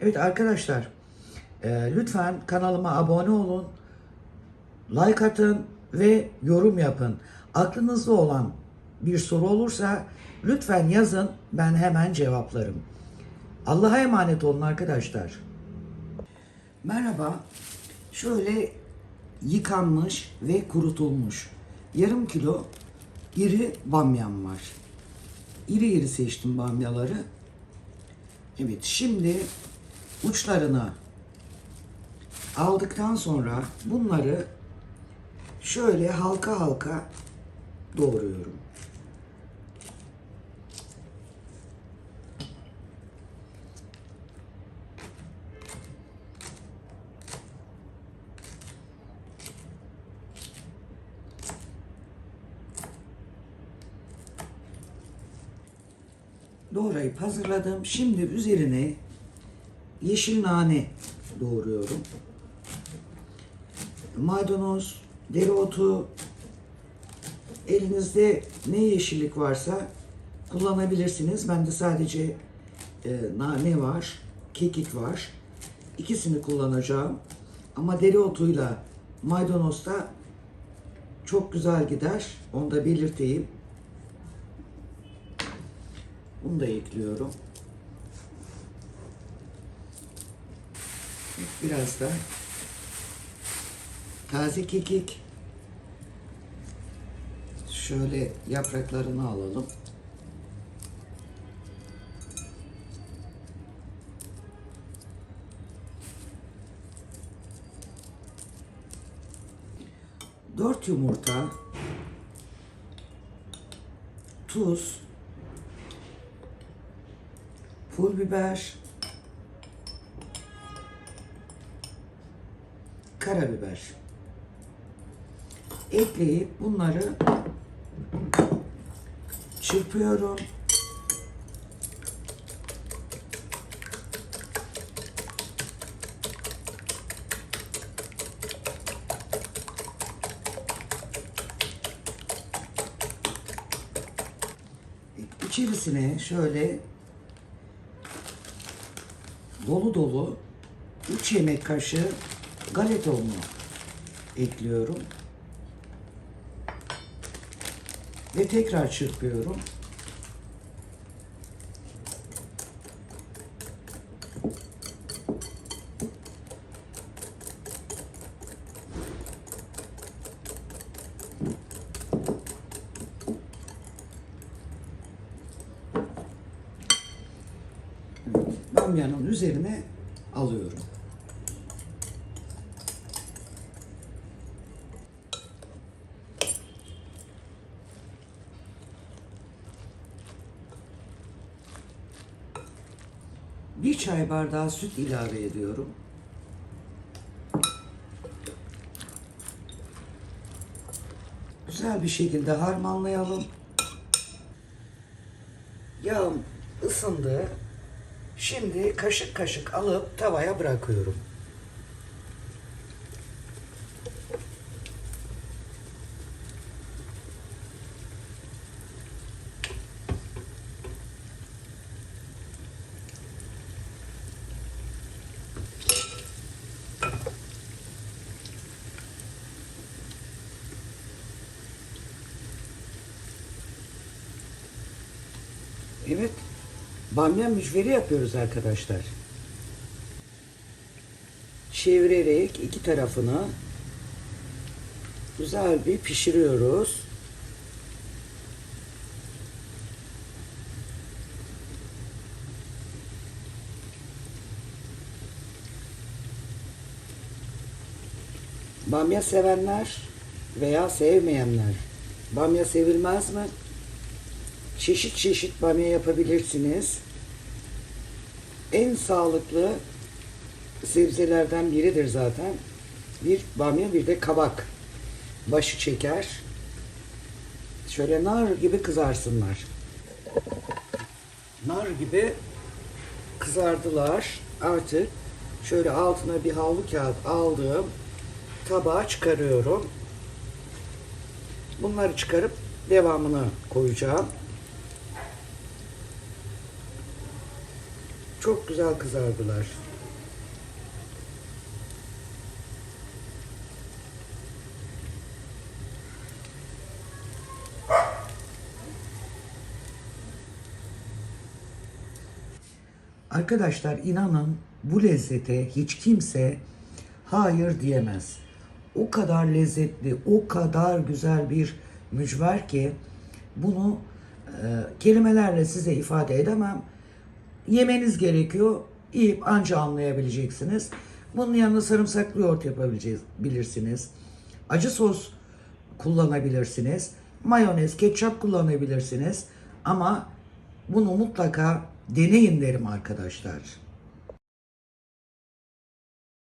Evet arkadaşlar, e, lütfen kanalıma abone olun, like atın ve yorum yapın. Aklınızda olan bir soru olursa lütfen yazın, ben hemen cevaplarım. Allah'a emanet olun arkadaşlar. Merhaba, şöyle yıkanmış ve kurutulmuş yarım kilo iri bamyam var. İri iri seçtim bamyaları. Evet şimdi uçlarını aldıktan sonra bunları şöyle halka halka doğruyorum. Doğrayıp hazırladım. Şimdi üzerine yeşil nane doğruyorum. Maydanoz, dereotu, elinizde ne yeşillik varsa kullanabilirsiniz. Bende sadece e, nane var, kekik var. İkisini kullanacağım. Ama dereotuyla maydanoz da çok güzel gider. Onu da belirteyim. Bunu da ekliyorum. Biraz da taze kekik. Şöyle yapraklarını alalım. Dört yumurta, tuz, pul biber, karabiber ekleyip bunları çırpıyorum. İçerisine şöyle dolu dolu 3 yemek kaşığı galeta unu ekliyorum. Ve tekrar çırpıyorum. Bamyanın üzerine alıyorum. Bir çay bardağı süt ilave ediyorum. Güzel bir şekilde harmanlayalım. Yağım ısındı. Şimdi kaşık kaşık alıp tavaya bırakıyorum. Evet. Bamya mücveri yapıyoruz arkadaşlar. Çevirerek iki tarafını güzel bir pişiriyoruz. Bamya sevenler veya sevmeyenler. Bamya sevilmez mi? Çeşit çeşit bamya yapabilirsiniz. En sağlıklı sebzelerden biridir zaten. Bir bamya bir de kabak. Başı çeker. Şöyle nar gibi kızarsınlar. Nar gibi kızardılar. Artık şöyle altına bir havlu kağıt aldım. Tabağa çıkarıyorum. Bunları çıkarıp devamını koyacağım. Çok güzel kızardılar. Arkadaşlar inanın bu lezzete hiç kimse hayır diyemez. O kadar lezzetli, o kadar güzel bir mücver ki bunu e, kelimelerle size ifade edemem. Yemeniz gerekiyor. Yiyip anca anlayabileceksiniz. Bunun yanına sarımsaklı yoğurt yapabilirsiniz. Acı sos kullanabilirsiniz. Mayonez, ketçap kullanabilirsiniz. Ama bunu mutlaka deneyin derim arkadaşlar.